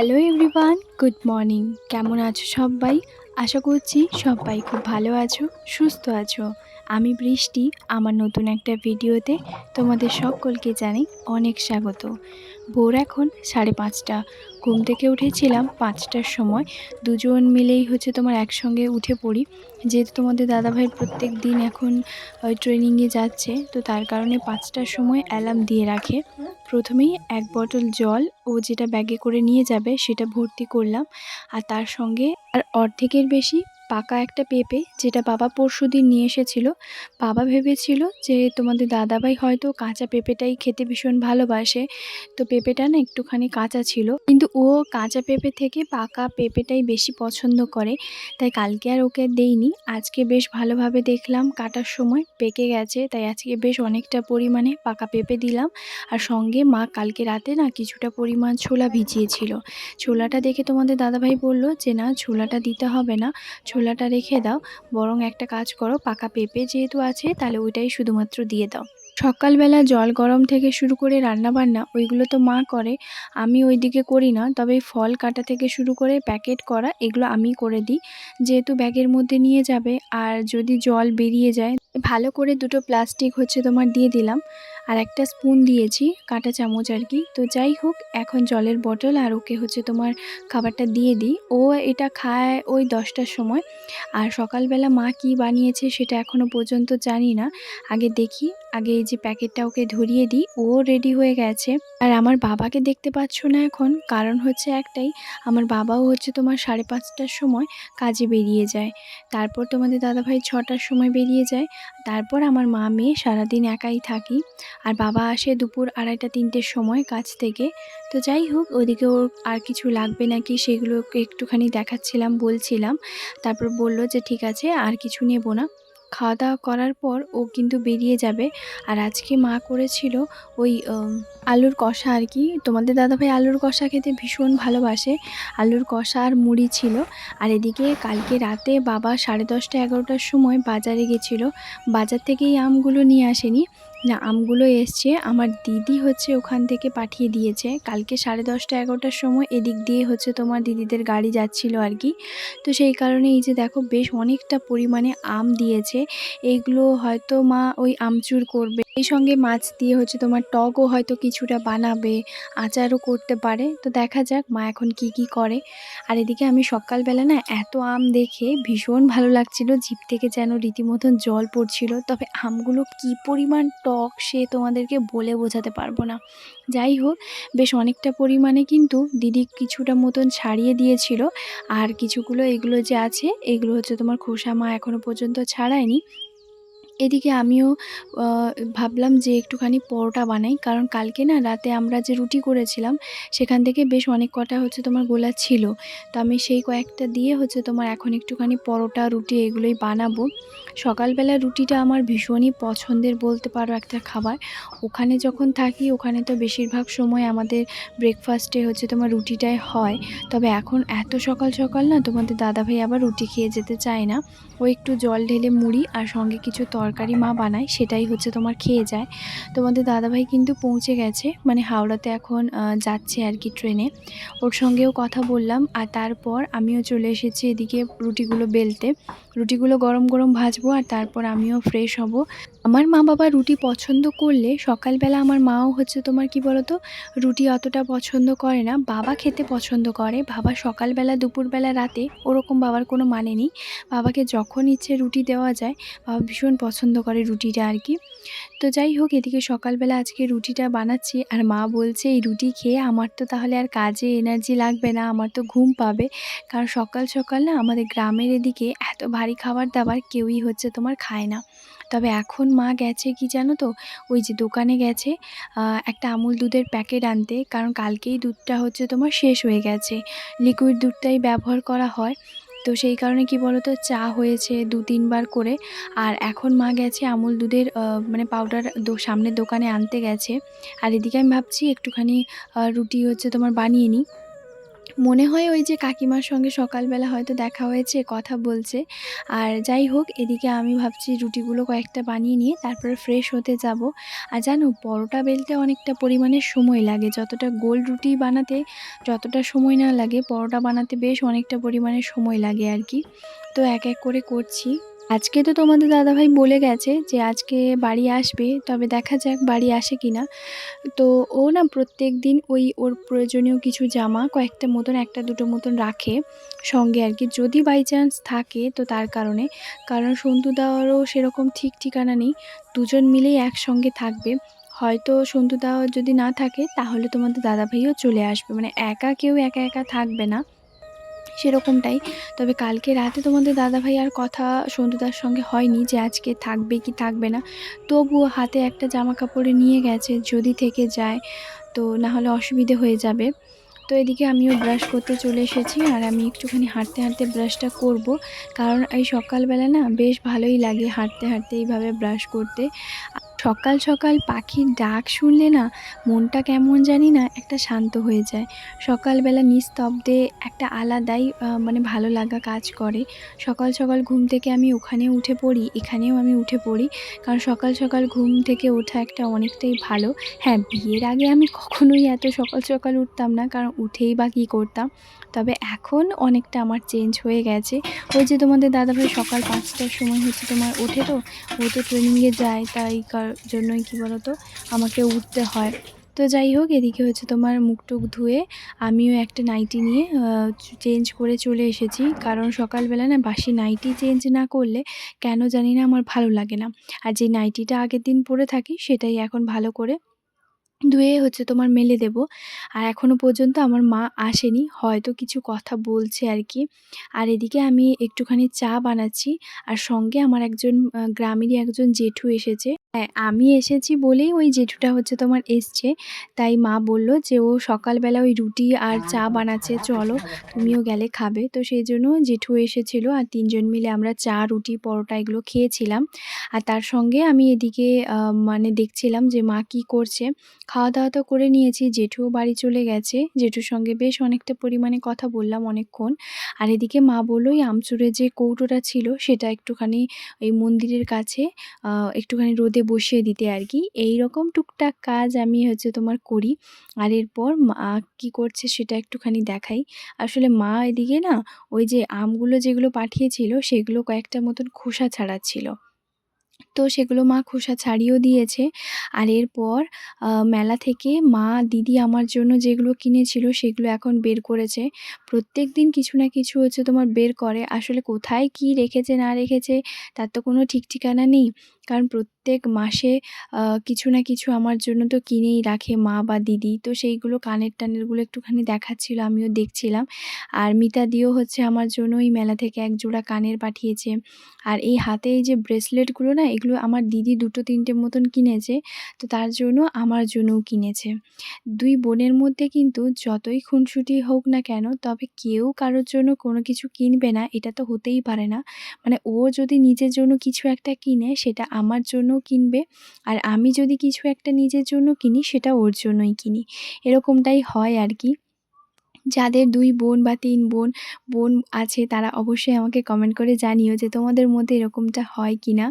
Hello everyone good morning কেমন আছো সবাই? আশা করছি সবাই খুব ভালো আছো, সুস্থ আছো। আমি বৃষ্টি, আমার নতুন একটা ভিডিওতে তোমাদের সকলকে জানাই অনেক স্বাগত। ভোর এখন সাড়ে পাঁচটা। ঘুম থেকে উঠেছিলাম পাঁচটার সময়। দুজন মিলেই হচ্ছে তোমার একসঙ্গে উঠে পড়ি। যেহেতু তোমাদের দাদাভাই প্রত্যেক দিন এখন ট্রেনিংয়ে যাচ্ছে, তো তার কারণে পাঁচটার সময় অ্যালার্ম দিয়ে রাখে। প্রথমেই এক বটল জল ও যেটা ব্যাগে করে নিয়ে যাবে সেটা ভর্তি করলাম। আর তার সঙ্গে আর অর্ধেকের বেশি পাকা একটা পেঁপে যেটা বাবা পরশু দিন নিয়ে এসেছিল। বাবা ভেবেছিল যে তোমাদের দাদাভাই হয়তো কাঁচা পেঁপেটাই খেতে ভীষণ ভালোবাসে। তো পেঁপেটা না একটুখানি কাঁচা ছিল। কিন্তু ও কাঁচা পেঁপে থেকে পাকা পেঁপেটাই বেশি পছন্দ করে। তাই কালকে আর ওকে দেইনি। আজকে বেশ ভালোভাবে দেখলাম, কাটার সময় পেকে গেছে। তাই আজকে বেশ অনেকটা পরিমাণে পাকা পেঁপে দিলাম। আর সঙ্গে মা কালকে রাতে না কিছুটা পরিমাণ ছোলা ভিজিয়েছিল। ছোলাটা দেখে তোমাদের দাদাভাই বলল যে, না, ছোলাটা দিতে হবে না। ছোলাটা রেখে দাও। বরং একটা কাজ করো, পাকা পেঁপে যেহেতু আছে, তাহলে ওইটাই শুধুমাত্র দিয়ে দাও। সকালবেলা জল গরম থেকে শুরু করে রান্না বান্না ওইগুলো তো মা করে, আমি ওইদিকে করি না। তবে ফল কাটা থেকে শুরু করে প্যাকেট করা, এগুলো আমি করে দিই। যেহেতু ব্যাগের মধ্যে নিয়ে যাবে, আর যদি জল বেরিয়ে যায়, ভালো করে দুটো প্লাস্টিক হচ্ছে তোমার দিয়ে দিলাম। আর একটা স্পুন দিয়েছি, কাঁটা চামচ আর কি। তো যাই হোক, এখন জলের বটল আর ওকে হচ্ছে তোমার খাবারটা দিয়ে দিই। ও এটা খায় ওই দশটার সময়। আর সকালবেলা মা কি বানিয়েছে সেটা এখনও পর্যন্ত জানি না। আগে দেখি, আগে এই যে প্যাকেটটা ওকে ধরিয়ে দিই, ও রেডি হয়ে গেছে। আর আমার বাবাকে দেখতে পাচ্ছ না এখন, কারণ হচ্ছে একটাই, আমার বাবাও হচ্ছে তোমার সাড়ে পাঁচটার সময় কাজে বেরিয়ে যায়। তারপর তোমাদের দাদাভাই ছটার সময় বেরিয়ে যায়। তারপর আমার মা মেয়ে সারাদিন একাই থাকি। আর বাবা আসে দুপুর আড়াইটা, তিনটের সময় কাজ থেকে। তো যাই হোক, ওদিকে ওর আর কিছু লাগবে নাকি সেগুলোকে একটুখানি দেখাচ্ছিলাম, বলছিলাম। তারপর বলল যে ঠিক আছে, আর কিছু নেব না। খাওয়া দাওয়া করার পর ও কিন্তু বেরিয়ে যাবে। আর আজকে মা করেছিল ওই আলুর কষা আর কি। তোমাদের দাদাভাই আলুর কষা খেতে ভীষণ ভালোবাসে। আলুর কষা আর মুড়ি ছিল। আর এদিকে কালকে রাতে বাবা সাড়ে দশটা, এগারোটার সময় বাজারে গেছিল। বাজার থেকেই আমগুলো নিয়ে আসেনি। না, আমগুলো এসছে। আমার দিদি হচ্ছে ওখান থেকে পাঠিয়ে দিয়েছে। কালকে সাড়ে দশটা, এগারোটার সময় এদিক দিয়ে হচ্ছে তোমার দিদিদের গাড়ি যাচ্ছিল আর কি। তো সেই কারণে এই যে দেখো, বেশ অনেকটা পরিমাণে আম দিয়েছে। এইগুলো হয়তো মা ওই আমচুর করবে। এই সঙ্গে মাছ দিয়ে হচ্ছে তোমার টকও হয়তো কিছুটা বানাবে, আচারও করতে পারে। তো দেখা যাক মা এখন কি কি করে। আর এদিকে আমি সকালবেলা না এত আম দেখে ভীষণ ভালো লাগছিল, জিভ থেকে যেন রীতিমতন জল পড়ছিল। তবে আমগুলো কি পরিমাণ টক সে তোমাদেরকে বলে বোঝাতে পারব না। যাই হোক, বেশ অনেকটা পরিমাণে কিন্তু দিদি কিছুটা মতন ছাড়িয়ে দিয়েছিল। আর কিছুগুলো এগুলো যে আছে, এগুলো হচ্ছে তোমার খোসা মা এখনও পর্যন্ত ছাড়ায়নি। এদিকে আমিও ভাবলাম যে একটুখানি পরোটা বানাই। কারণ কালকে না রাতে আমরা যে রুটি করেছিলাম, সেখান থেকে বেশ অনেক কটা হচ্ছে তোমার গোলা ছিল। তো আমি সেই কয়েকটা দিয়ে হচ্ছে তোমার এখন একটুখানি পরোটা, রুটি এগুলোই বানাবো। সকালবেলা রুটিটা আমার ভীষণই পছন্দের বলতে পারো একটা খাবার। ওখানে যখন থাকি, ওখানে তো বেশিরভাগ সময় আমাদের ব্রেকফাস্টে হচ্ছে তোমার রুটিটাই হয়। তবে এখন এত সকাল সকাল না তোমাদের দাদাভাই আবার রুটি খেয়ে যেতে চায় না। ও একটু জল ঢেলে মুড়ি আর সঙ্গে কিছু তরকারি মা বানায়, সেটাই হচ্ছে তোমার খেয়ে যায়। তোমাদের দাদাভাই কিন্তু পৌঁছে গেছে মানে হাওড়াতে এখন যাচ্ছে আর কি ট্রেনে। ওর সঙ্গেও কথা বললাম, আর তারপর আমিও চলে এসেছি এদিকে রুটিগুলো বেলতে। রুটিগুলো গরম গরম ভাজবো আর তারপর আমিও ফ্রেশ হব। আমার মা বাবা রুটি পছন্দ করলে সকালবেলা আমার মাও হচ্ছে তোমার কি বলতো, রুটি অতটা পছন্দ করে না। বাবা খেতে পছন্দ করে। বাবা সকালবেলা, দুপুরবেলা, রাতে ওরকম বাবার কোনো মানে নেই। বাবাকে যখন ইচ্ছে রুটি দেওয়া যায়, বাবা ভীষণ পছন্দ করে রুটিটা আর কি। তো যাই হোক, এদিকে সকালবেলা আজকে রুটিটা বানাচ্ছি আর মা বলছে, এই রুটি খেয়ে আমার তো তাহলে আর কাজে এনার্জি লাগবে না, আমার তো ঘুম পাবে। কারণ সকাল সকাল না আমাদের গ্রামের এদিকে এত ভারী খাবার দাবার কেউই হচ্ছে তোমার খায় না। তবে এখন মা গেছে কি জানো তো? ওই যে দোকানে গেছে একটা আমুল দুধের প্যাকেট আনতে, কারণ কালকেই দুধটা হচ্ছে তোমার শেষ হয়ে গেছে। লিকুইড দুধটাই ব্যবহার করা হয়। তো সেই কারণে কি বলো তো চা হয়েছে দু তিনবার করে। আর এখন মা গেছে আমুল দুধের মানে পাউডার সামনের দোকানে আনতে গেছে। আর এদিকে আমি ভাবছি একটুখানি রুটি হচ্ছে তোমার বানিয়ে নিই। মনে হয় ওই যে কাকিমার সঙ্গে সকালবেলা হয়তো দেখা হয়েছে, কথা বলছে। আর যাই হোক, এদিকে আমি ভাবছি রুটিগুলো কয়েকটা বানিয়ে নিয়ে তারপরে ফ্রেশ হতে যাব। আর জানো, পরোটা বেলতে অনেকটা পরিমাণে সময় লাগে। যতটা গোল রুটি বানাতে, যতটা সময় না লাগে, পরোটা বানাতে বেশ অনেকটা পরিমাণে সময় লাগে আর কি। তো এক এক করে করছি। আজকে তো তোমাদের দাদাভাই বলে গেছে যে আজকে বাড়ি আসবে, তবে দেখা যাক বাড়ি আসে কি না তো ও না প্রত্যেক দিন ওই ওর প্রয়োজনীয় কিছু জামা কয়েকটা মতন, একটা দুটো মতন রাখে সঙ্গে আর কি। যদি বাই চান্স থাকে তো তার কারণে, কারণ সন্তু দেওয়ারও সেরকম ঠিক ঠিকানা নেই, দুজন মিলেই একসঙ্গে থাকবে। হয়তো সন্তু দেওয়া যদি না থাকে তাহলে তোমাদের দাদাভাইও চলে আসবে। মানে একা কেউ একা একা থাকবে না। সেরকমটাই। তবে কালকে রাতে তোমাদের দাদাভাই আর কথা সন্তুদার সঙ্গে হয়নি যে আজকে থাকবে কি থাকবে না। তবুও হাতে একটা জামা কাপড়ে নিয়ে গেছে, যদি থেকে যায় তো না হলে অসুবিধে হয়ে যাবে। তো এদিকে আমিও ব্রাশ করতে চলে এসেছি আর আমি একটুখানি হাঁটতে হাঁটতে ব্রাশটা করব। কারণ এই সকালবেলা না বেশ ভালোই লাগে হাঁটতে হাঁটতে এইভাবে ব্রাশ করতে। সকাল সকাল পাখির ডাক শুনলে না মনটা কেমন জানি না একটা শান্ত হয়ে যায়। সকালবেলা নিস্তব্ধে একটা আলাদাই মানে ভালো লাগা কাজ করে। সকাল সকাল ঘুম থেকে আমি ওখানে উঠে পড়ি, এখানেও আমি উঠে পড়ি। কারণ সকাল সকাল ঘুম থেকে ওঠা একটা অনেকটাই ভালো। হ্যাঁ বিয়ের আগে আমি কখনোই এত সকাল সকাল উঠতাম না, কারণ উঠেই বা কী করতাম। তবে এখন অনেকটা আমার চেঞ্জ হয়ে গেছে। ওই যে তোমাদের দাদাভাই সকাল পাঁচটার সময় হচ্ছে তোমার ওঠে তো, ও তো ট্রেনিংয়ে যায়, তাই কার জন্যই কী বলো তো আমাকে উঠতে হয়। তো যাই হোক, এদিকে হচ্ছে তোমার মুখ টুক ধুয়ে আমিও একটা নাইটি নিয়ে চেঞ্জ করে চলে এসেছি। কারণ সকালবেলা না বাসি নাইটি চেঞ্জ না করলে কেন জানি না আমার ভালো লাগে না। আর যে নাইটিটা আগের দিন পরে থাকি, সেটাই এখন ভালো করে ধুয়ে হচ্ছে তোমার মেলে দেব। আর এখনও পর্যন্ত আমার মা আসেনি, হয়তো কিছু কথা বলছে আর কি আর এদিকে আমি একটুখানি চা বানাচ্ছি, আর সঙ্গে আমার একজন গ্রামেরই একজন জেঠু এসেছে। হ্যাঁ আমি এসেছি বলেই ওই জেঠুটা হচ্ছে তোমার এসছে। তাই মা বলল যে ও সকালবেলা ওই রুটি আর চা বানাচ্ছে, চলো তুমিও গেলে খাবে। তো সেই জন্য জেঠু এসেছিল আর তিনজন মিলে আমরা চা, রুটি, পরোটা এগুলো খেয়েছিলাম। আর তার সঙ্গে আমি এদিকে মানে দেখছিলাম যে মা কি করছে। খাওয়া দাওয়া তো করে নিয়েছি, জেঠুও বাড়ি চলে গেছে। জেঠুর সঙ্গে বেশ অনেকটা পরিমাণে কথা বললাম অনেকক্ষণ। আর এদিকে মা বলল ওই আমচুরের যে কৌটোটা ছিল, সেটা একটুখানি এই মন্দিরের কাছে একটুখানি রোদে বসিয়ে দিতে আর কি। এই রকম টুকটাক কাজ আমি হচ্ছে তোমার করি। আর এরপর মা কী করছে সেটা একটুখানি দেখাই। আসলে মা এদিকে না, ওই যে আমগুলো যেগুলো পাঠিয়েছিল, সেগুলো কয়েকটা মতন খোসা ছাড়াচ্ছিল। তো সেগুলো মা খোসা ছাড়িয়েও দিয়েছে। আর এরপর মেলা থেকে মা, দিদি আমার জন্য যেগুলো কিনেছিল সেগুলো এখন বের করেছে। প্রত্যেক দিন কিছু না কিছু হচ্ছে তোমার বের করে। আসলে কোথায় কি রেখেছে, না রেখেছে, তার তো কোনো ঠিক ঠিকানা নেই। কারণ প্রত্যেক মাসে কিছু না কিছু আমার জন্য তো কিনেই রাখে মা বা দিদি। তো সেইগুলো কানের টানেরগুলো একটুখানি দেখাচ্ছিল, আমিও দেখছিলাম। আর মিতা দিও হচ্ছে আমার জন্য ওই মেলা থেকে এক জোড়া কানের পাঠিয়েছে। আর এই হাতে এই যে ব্রেসলেটগুলো না, এগুলো আমার দিদি দুটো তিনটে মতন কিনেছে, তো তার জন্য আমার জন্যও কিনেছে। দুই বোনের মধ্যে কিন্তু যতই খুনসুটি হোক না কেন, তবে কেউ কারোর জন্য কোনো কিছু কিনবে না, এটা তো হতেই পারে না। মানে ও যদি নিজের জন্য কিছু একটা কিনে, সেটা আমার জন্যও কিনবে, আর আমি যদি কিছু একটা নিজের জন্য কিনি, সেটা ওর জন্যই কিনি। এরকমটাই হয় আর কি। যাদের দুই বোন বা তিন বোন বোন আছে তারা অবশ্যই আমাকে কমেন্ট করে জানিও যে তোমাদের মধ্যে এরকমটা হয় কি না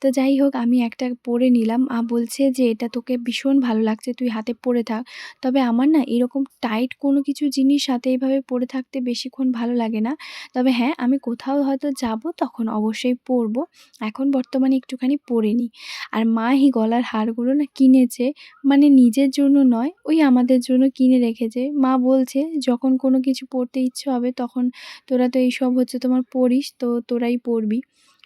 তো যাই হোক, আমি একটা পরে নিলাম। আ বলছে যে, এটা তোকে ভীষণ ভালো লাগছে, তুই হাতে পরে থাক। তবে আমার না এরকম টাইট কোনো কিছু জিনিস হাতে এইভাবে পরে থাকতে বেশিক্ষণ ভালো লাগে না। তবে হ্যাঁ আমি কোথাও হয়তো যাব, তখন অবশ্যই পরব এখন বর্তমানে একটুখানি পরে নিই আর মা এই গলার হারগুলো না কিনেছে মানে নিজের জন্য নয়, ওই আমাদের জন্য কিনে রেখেছে। মা বলছে, যখন কোনো কিছু পড়তে ইচ্ছে হবে তখন তোরা তো এইসব হচ্ছে তোমার পড়িস, তো তোরাই পড়বি।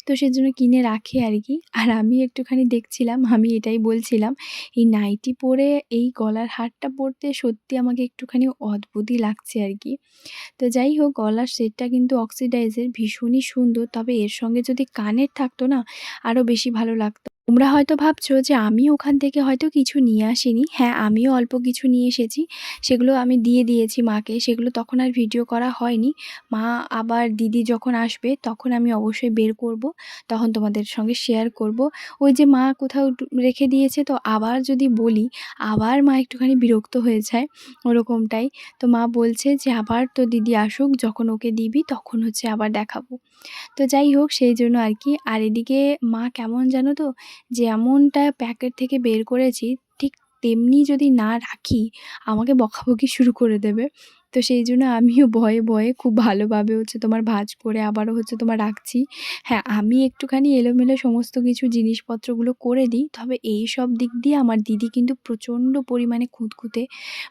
তো সেজন্য কিনে রাখে আর কি আর আমি একটুখানি দেখছিলাম, আমি এটাই বলছিলাম, এই নাইটি পরে এই গলার হারটা পরতে সত্যি আমাকে একটুখানি অদ্ভুতই লাগছে আর কি তো যাই হোক, গলার সেটটা কিন্তু অক্সিডাইজের ভীষণই সুন্দর, তবে এর সঙ্গে যদি কানের থাকতো না আরও বেশি ভালো লাগতো। তোমরা হয়তো ভাবছ যে আমি ওখান থেকে হয়তো কিছু নিয়ে আসিনি। হ্যাঁ আমিও অল্প কিছু নিয়ে এসেছি। সেগুলো আমি দিয়ে দিয়েছি মাকে। সেগুলো তখন আর ভিডিও করা হয়নি। মা আবার দিদি যখন আসবে, তখন আমি অবশ্যই বের করব, তখন তোমাদের সঙ্গে শেয়ার করব। ওই যে মা কোথাও রেখে দিয়েছে, তো আবার যদি বলি, আবার মা একটুখানি বিরক্ত হয়ে যায় ওরকমটাই। তো মা বলছে যে, আবার তো দিদি আসুক, যখন ওকে দিবি, তখন হচ্ছে আবার দেখাবো। তো যাই হোক, সেই জন্য আর কি। আর এদিকে মা কেমন জানো তো যেমনটা প্যাকেট থেকে বের করেছি, ঠিক তেমনি যদি না রাখি, আমাকে বকাবকি শুরু করে দেবে। তো সেই জন্য আমিও ভয়ে ভয়ে খুব ভালোভাবে হচ্ছে তোমার ভাজ করে আবারও হচ্ছে তোমার রাখছি। হ্যাঁ আমি একটুখানি এলোমেলো সমস্ত কিছু জিনিসপত্রগুলো করে দিই, তবে এই সব দিক দিয়ে আমার দিদি কিন্তু প্রচণ্ড পরিমাণে খুঁতখুঁতে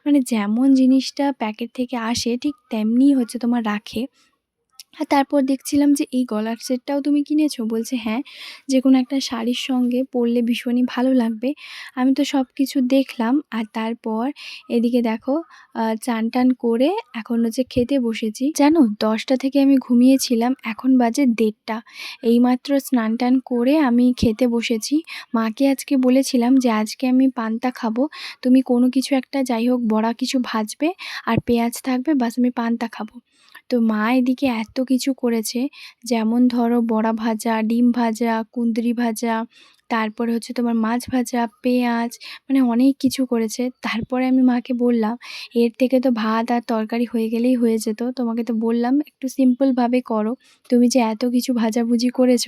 মানে যেমন জিনিসটা প্যাকেট থেকে আসে, ঠিক তেমনিই হচ্ছে তোমার রাখে। আর তারপর দেখছিলাম যে এই গলার সেটটাও তুমি কিনেছো? বলছে হ্যাঁ যে কোনো একটা শাড়ির সঙ্গে পরলে ভীষণই ভালো লাগবে। আমি তো সব কিছু দেখলাম, আর তারপর এদিকে দেখো চান টান করে এখন হচ্ছে খেতে বসেছি। জানো, দশটা থেকে আমি ঘুমিয়েছিলাম, এখন বাজে দেড়টা। এইমাত্র স্নান টান করে আমি খেতে বসেছি। মাকে আজকে বলেছিলাম যে, আজকে আমি পান্তা খাব। তুমি কোনো কিছু একটা, যাই হোক, বড়া কিছু ভাজবে, আর পেঁয়াজ থাকবে, বাস আমি পান্তা খাব। তো মা এদিকে এত কিছু করেছে। যেমন ধরো বড়া ভাজা, ডিম ভাজা, কুঁদরি ভাজা, তারপরে হচ্ছে তোমার মাছ ভাজা, পেঁয়াজ মানে অনেক কিছু করেছে। তারপরে আমি মাকে বললাম, এর থেকে তো ভাত আর তরকারি হয়ে গেলেই হয়ে যেত। তোমাকে তো বললাম, একটু সিম্পলভাবে করো। তুমি যে এত কিছু ভাজাভুজি করেছ।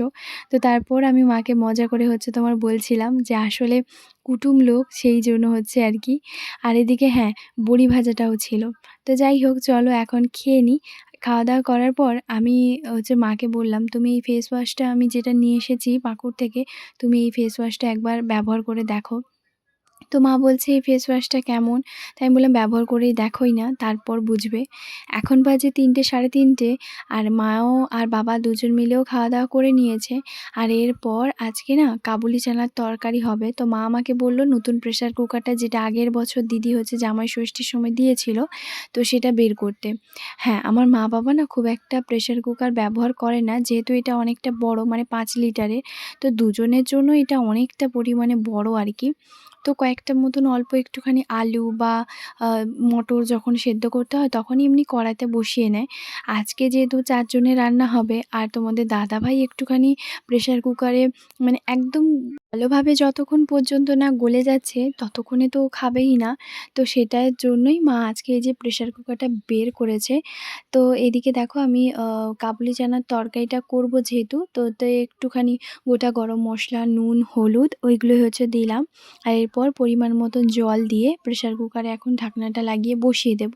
তো তারপর আমি মাকে মজা করে হচ্ছে তোমার বলছিলাম যে আসলে কুটুম লোক, সেই জন্য হচ্ছে আর কি। আর এদিকে হ্যাঁ বড়ি ভাজাটাও ছিল। তো যাই হোক, চলো এখন খেয়ে নিই খাওয়া দাওয়া করার পর আমি হচ্ছে মাকে বললাম, তুমি এই ফেস ওয়াশটা আমি যেটা নিয়ে এসেছি পাকুড় থেকে, তুমি এই ফেস ওয়াশটা একবার ব্যবহার করে দেখো। তো মা বলছে, এই ফেস ওয়াশটা কেমন? তাই আমি বললাম, ব্যবহার করেই দেখোই না, তারপর বুঝবে। এখন বাজে তিনটে, সাড়ে তিনটে, আর মাও আর বাবা দুজন মিলেও খাওয়া দাওয়া করে নিয়েছে। আর এরপর আজকে না কাবুলি চানার তরকারি হবে। তো মা আমাকে বলল, নতুন প্রেশার কুকারটা যেটা আগের বছর দিদি হচ্ছে জামাই ষষ্ঠীর সময় দিয়েছিল, তো সেটা বের করতে। হ্যাঁ আমার মা বাবা না খুব একটা প্রেশার কুকার ব্যবহার করে না, যেহেতু এটা অনেকটা বড় মানে পাঁচ লিটারের। তো দুজনের জন্য এটা অনেকটা পরিমাণে বড় আর কি। তো কয়েকটা মতন অল্প একটুখানি আলু বা মটর যখন সেদ্ধ করতে হয় তখনই এমনি কড়াইতে বসিয়ে নেয়। আজকে যেহেতু চারজনের রান্না হবে আর তোমাদের দাদাভাই একটুখানি প্রেশার কুকারে মানে একদম ভালোভাবে যতক্ষণ পর্যন্ত না গলে যাচ্ছে, ততক্ষণে তো খাবেই না। তো সেটার জন্যই মা আজকে এই যে প্রেশার কুকারটা বের করেছে। তো এদিকে দেখো আমি কাবুলি চানার তরকারিটা করব যেহেতু। তো তো একটুখানি গোটা গরম মশলা, নুন, হলুদ ওইগুলোই হচ্ছে দিলাম। আর এরপর পরিমাণ মতন জল দিয়ে প্রেশার কুকারে এখন ঢাকনাটা লাগিয়ে বসিয়ে দেব।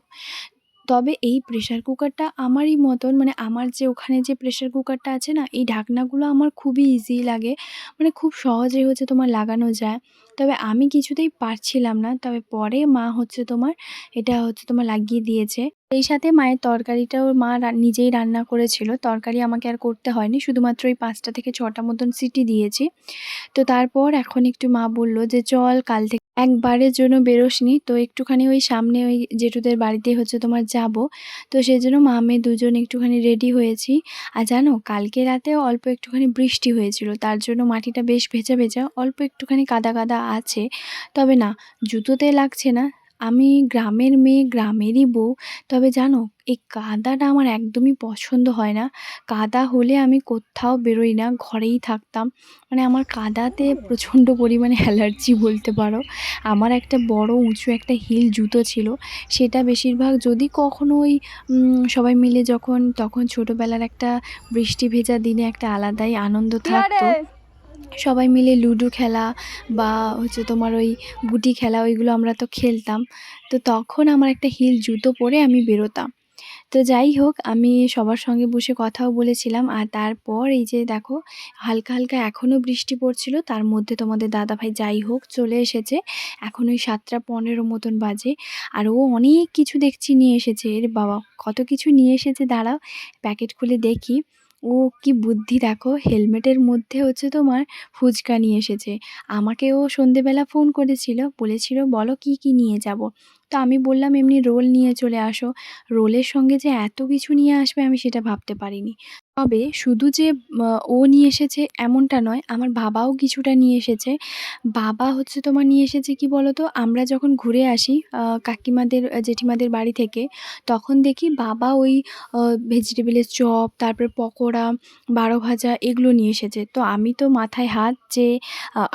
তবে এই প্রেশার কুকারটা আমারই মতন মানে আমার যে ওখানে যে প্রেশার কুকারটা আছে না, এই ঢাকনাগুলো আমার খুবই ইজি লাগে। মানে খুব সহজে হচ্ছে তোমার লাগানো যায়। তবে আমি কিছুতেই পারছিলাম না। তবে পরে মা হচ্ছে তোমার, এটা হচ্ছে তোমার লাগিয়ে দিয়েছে। এই সাথে মায়ের তরকারিটাও মা নিজেই রান্না করেছিল। তরকারি আমাকে আর করতে হয়নি। শুধুমাত্র ওই পাঁচটা থেকে ছটা মতন সিটি দিয়েছি। তো তারপর এখন একটু মা বলল যে, চল কাল থেকে একবারের জন্য বেরোসনি। তো একটুখানি ওই সামনে ওই জেঠুদের বাড়িতে হচ্ছে তোমার যাব। তো সেই জন্য মা মেয়ে দুজন একটুখানি রেডি হয়েছি। আর জানো, কালকে রাতে অল্প একটুখানি বৃষ্টি হয়েছিল। তার জন্য মাটিটা বেশ ভেজা ভেজা, অল্প একটুখানি কাদা কাদা আছে। তবে না জুতোতে লাগছে না। আমি গ্রামের মেয়ে গ্রামেরই বউ। তবে জানো এই কাদাটা আমার একদমই পছন্দ হয় না। কাদা হলে আমি কোথাও বেরোই না ঘরেই থাকতাম। মানে আমার কাদাতে প্রচণ্ড পরিমাণে অ্যালার্জি বলতে পারো। আমার একটা বড় উঁচু একটা হিল জুতো ছিল। সেটা বেশিরভাগ যদি কখনো ওই সবাই মিলে যখন তখন ছোটোবেলার একটা বৃষ্টি ভেজা দিনে একটা আলাদাই আনন্দ থাকতো। সবাই মিলে লুডো খেলা বা হচ্ছে তোমার ওই গুটি খেলা, ওইগুলো আমরা তো খেলতাম। তো তখন আমার একটা হিল জুতো পরে আমি বেরোতাম। তো যাই হোক, আমি সবার সঙ্গে বসে কথাও বলেছিলাম। আর তারপর এই যে দেখো, হালকা হালকা এখনও বৃষ্টি পড়ছিল, তার মধ্যে তোমাদের দাদাভাই যাই হোক চলে এসেছে। এখন ওই সাতটা পনেরো মতন বাজে। আর ও অনেক কিছু দেখছি নিয়ে এসেছে। এর বাবা, কত কিছু নিয়ে এসেছে, দাঁড়াও, প্যাকেট খুলে দেখি। ও কি বুদ্ধি দেখো, হেলমেটের মধ্যে হচ্ছে তোমার ফুচকা নিয়ে এসেছে। আমাকে ও সন্ধেবেলা ফোন করেছিল, বলেছিল, বলো কি কি নিয়ে যাব? তো আমি বললাম, এমনি রোল নিয়ে চলে আসো। রোলের সঙ্গে যে এত কিছু নিয়ে আসবে আমি সেটা ভাবতে পারিনি। তবে শুধু যে ও নিয়ে এসেছে এমনটা নয়, আমার বাবাও কিছুটা নিয়ে এসেছে। বাবা হচ্ছে তোমার নিয়ে এসেছে কি বলো তো আমরা যখন ঘুরে আসি কাকিমাদের, জেঠিমাদের বাড়ি থেকে, তখন দেখি বাবা ওই ভেজিটেবিলের চপ, তারপরে পকোড়া, বারো ভাজা এগুলো নিয়ে এসেছে। তো আমি তো মাথায় হাত যে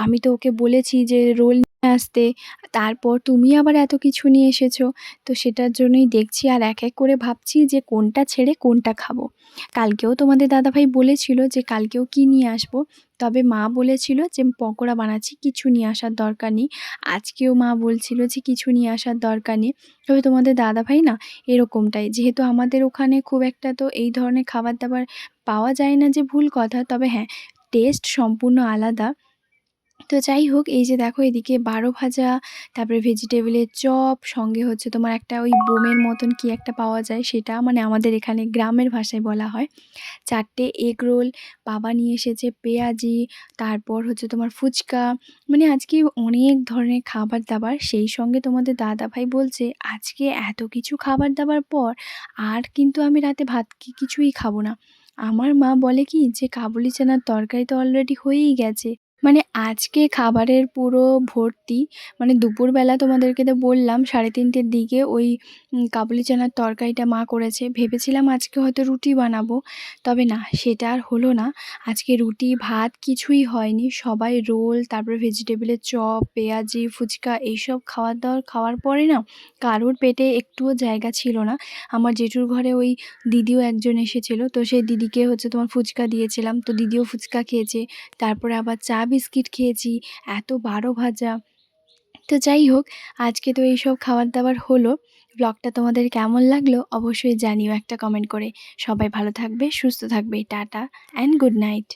আমি তো ওকে বলেছি যে, রোল আসতে। তারপর তুমি আবার এত কিছু নিয়ে এসেছ, তো সেটার জন্যই দেখছি আর এক এক করে ভাবছি যে কোনটা ছেড়ে কোনটা খাব। কালকেও তোমাদের দাদাভাই বলেছিল যে কালকেও কি নিয়ে আসব, তবে মা বলেছিল যে পকোড়া বানাচ্ছি, কিছু নিয়ে আসার দরকার নেই। আজকেও মা বলছিল যে কিছু নিয়ে আসার দরকার নেই। তবে তোমাদের দাদাভাই না এরকমটাই, যেহেতু আমাদের ওখানে খুব একটা তো এই ধরনের খাবার দাবার পাওয়া যায় না যে ভুল কথা, তবে হ্যাঁ টেস্ট সম্পূর্ণ আলাদা। তো যাই হোক এই যে দেখো এদিকে বারো ভাজা, তারপরে ভেজিটেবিলের চপ, সঙ্গে হচ্ছে তোমার একটা ওই বোমের মতন কি একটা পাওয়া যায় সেটা মানে আমাদের এখানে গ্রামের ভাষায় বলা হয়। চারটে এগ রোল বাবা নিয়ে এসেছে পেঁয়াজি, তারপর হচ্ছে তোমার ফুচকা। মানে আজকে অনেক ধরনের খাবার দাবার, সেই সঙ্গে তোমাদের দাদা ভাই বলছে, আজকে এত কিছু খাবার দাবার পর আর কিন্তু আমি রাতে ভাত কিছুই খাব না। আমার মা বলে কি, যে কাবুলি চানার তরকারি তো অলরেডি হয়েই গেছে। মানে আজকে খাবারের পুরো ভর্তি মানে দুপুরবেলা তোমাদেরকে তো বললাম সাড়ে তিনটের দিকে ওই কাবুলি চানার তরকারিটা মা করেছে। ভেবেছিলাম আজকে হয়তো রুটি বানাবো, তবে না, সেটা আর হলো না। আজকে রুটি, ভাত কিছুই হয়নি। সবাই রোল, তারপরে ভেজিটেবিলের চপ, পেঁয়াজি, ফুচকা এইসব খাবার দাওয়ার খাওয়ার পরে না, কারোর পেটে একটুও জায়গা ছিল না। আমার জেঠুর ঘরে ওই দিদিও একজন এসেছিল, তো সেই দিদিকে হচ্ছে তোমার ফুচকা দিয়েছিলাম। তো দিদিও ফুচকা খেয়েছে, তারপরে আবার চা বিস্কিট খেয়েছি, এত বারো ভাজা। তো যাই হোক, আজকে তো এইসব খাবার দাবার হলো। ব্লগটা তোমাদের কেমন লাগল অবশ্যই জানিও একটা কমেন্ট করে। সবাই ভালো থাকবে, সুস্থ থাকবে, টাটা অ্যান্ড গুড নাইট